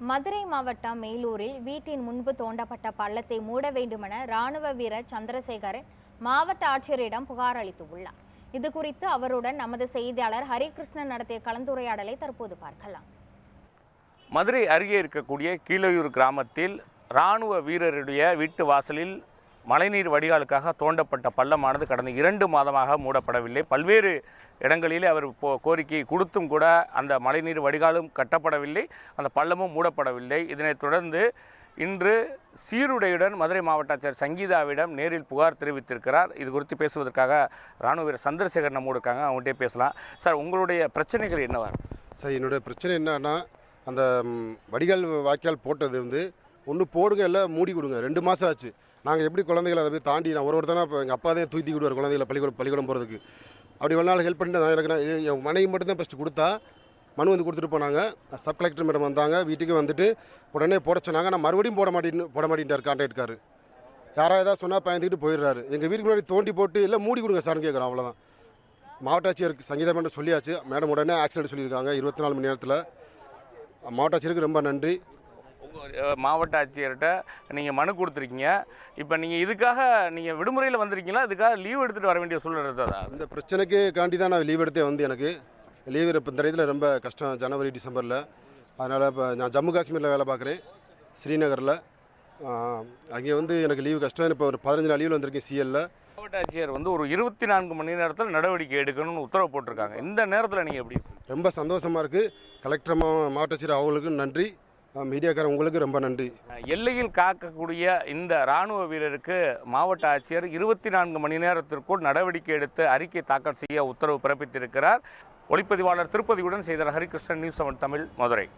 மதுரை மாவட்டம் மேலூரில் வீட்டின் முன்பு தோண்டப்பட்ட பள்ளத்தை மூட வேண்டுமென ராணுவ வீரர் சந்திரசேகரன் மாவட்ட ஆட்சியரிடம் புகார் அளித்துள்ளார். இது குறித்து அவருடன் நமது செய்தியாளர் ஹரிகிருஷ்ணன் நடத்திய கலந்துரையாடலை தற்போது பார்க்கலாம். மதுரை அருகே இருக்கக்கூடிய கீழையூர் கிராமத்தில் ராணுவ வீரருடைய வீட்டு வாசலில் மழைநீர் வடிகாலுக்காக தோண்டப்பட்ட பள்ளமானது கடந்த இரண்டு மாதமாக மூடப்படவில்லை. பல்வேறு இடங்களிலே அவர் போ கோரிக்கை கொடுத்தும் கூட அந்த மழைநீர் வடிகாலும் கட்டப்படவில்லை அந்த பள்ளமும் மூடப்படவில்லை. இதனைத் தொடர்ந்து இன்று சீருடையுடன் மதுரை மாவட்ட ஆட்சியர் சங்கீதாவிடம் நேரில் புகார் தெரிவித்திருக்கிறார். இது குறித்து பேசுவதற்காக ராணுவ வீரர் சந்திரசேகர் நம்மோடு இருக்காங்க அவங்கள்ட்டே பேசலாம். சார் உங்களுடைய பிரச்சனைகள் என்னவா? சார் என்னுடைய பிரச்சனை என்னன்னா அந்த வடிகால் வாய்க்கால் போட்டது வந்து ஒன்று போடுங்க இல்லை மூடி கொடுங்க ரெண்டு மாதம் ஆச்சு. நாங்கள் எப்படி குழந்தைகளை அதை போய் தாண்டி நான் ஒரு ஒரு தானே இப்போ எங்கள் அப்பா தான் தூக்கி விடுவார் குழந்தைகளை பள்ளிக்கூடம் பள்ளிக்கூடம் போகிறதுக்கு அப்படி ஒரு நாள் ஹெல்ப் பண்ணிட்டு நான் எனக்கு நான் என் மனைவி மட்டும் தான் ஃபஸ்ட்டு கொடுத்தா மனு வந்து கொடுத்துட்டு போனாங்க. சப் கலெக்டர் மேடம் வந்தாங்க வீட்டுக்கு வந்துட்டு உடனே போட சொன்னாங்க. நான் மறுபடியும் போட மாட்டேன்னு போட மாட்டேன்ட்டார் கான்ட்ராக்ட்காரு யாராவது ஏதாவது சொன்னால் பயந்துக்கிட்டு போயிடுறாரு. எங்கள் வீட்டுக்கு முன்னாடி தோண்டி போட்டு இல்லை மூடி கொடுங்க சார்னு கேட்குறோம் அவ்வளோதான் மாவட்ட ஆட்சியருக்கு சங்கீதா மேடம் சொல்லியாச்சு. மேடம் உடனே ஆக்சிடென்ட் சொல்லியிருக்காங்க இருபத்தி நாலு மணி நேரத்தில். மாவட்ட ஆட்சியருக்கு ரொம்ப நன்றி. மாவட்ட ஆட்சியர்கிட்ட நீங்கள் மனு கொடுத்துருக்கீங்க. இப்போ நீங்கள் இதுக்காக நீங்கள் விடுமுறையில் வந்திருக்கீங்களா? இதுக்காக லீவ் எடுத்துகிட்டு வர வேண்டிய சூழ்நிலை இருந்ததா? இந்த பிரச்சனைக்கு காண்டி தான் நான் லீவ் எடுத்தே வந்து எனக்கு. லீவ் இப்போ இந்த இதில் ரொம்ப கஷ்டம். ஜனவரி டிசம்பரில். அதனால் இப்போ நான் ஜம்மு காஷ்மீரில் வேலை பார்க்குறேன். ஸ்ரீநகரில். அங்கே வந்து எனக்கு லீவு கஷ்டம். இப்போ ஒரு பதினஞ்சு நாள் லீவில் வந்திருக்கேன் சிஎல்ல மாவட்ட ஆட்சியர் வந்து ஒரு இருபத்தி நான்கு மணி நேரத்தில் நடவடிக்கை எடுக்கணும்னு உத்தரவு போட்டிருக்காங்க. இந்த நேரத்தில் நீங்கள் எப்படி ரொம்ப சந்தோஷமாக இருக்குது கலெக்டர் மாவட்ட ஆட்சியர் அவங்களுக்கு நன்றி. மீடியாக்காரன் உங்களுக்கு ரொம்ப நன்றி. எல்லையில் காக்கக்கூடிய இந்த ராணுவ வீரருக்கு மாவட்ட ஆட்சியர் இருபத்தி நான்கு மணி நேரத்திற்குள் நடவடிக்கை எடுத்து அறிக்கை தாக்கல் செய்ய உத்தரவு பிறப்பித்திருக்கிறார். ஒளிப்பதிவாளர் திருப்பதியுடன் செய்தார். Harikrishnan news seven Tamil Madurai.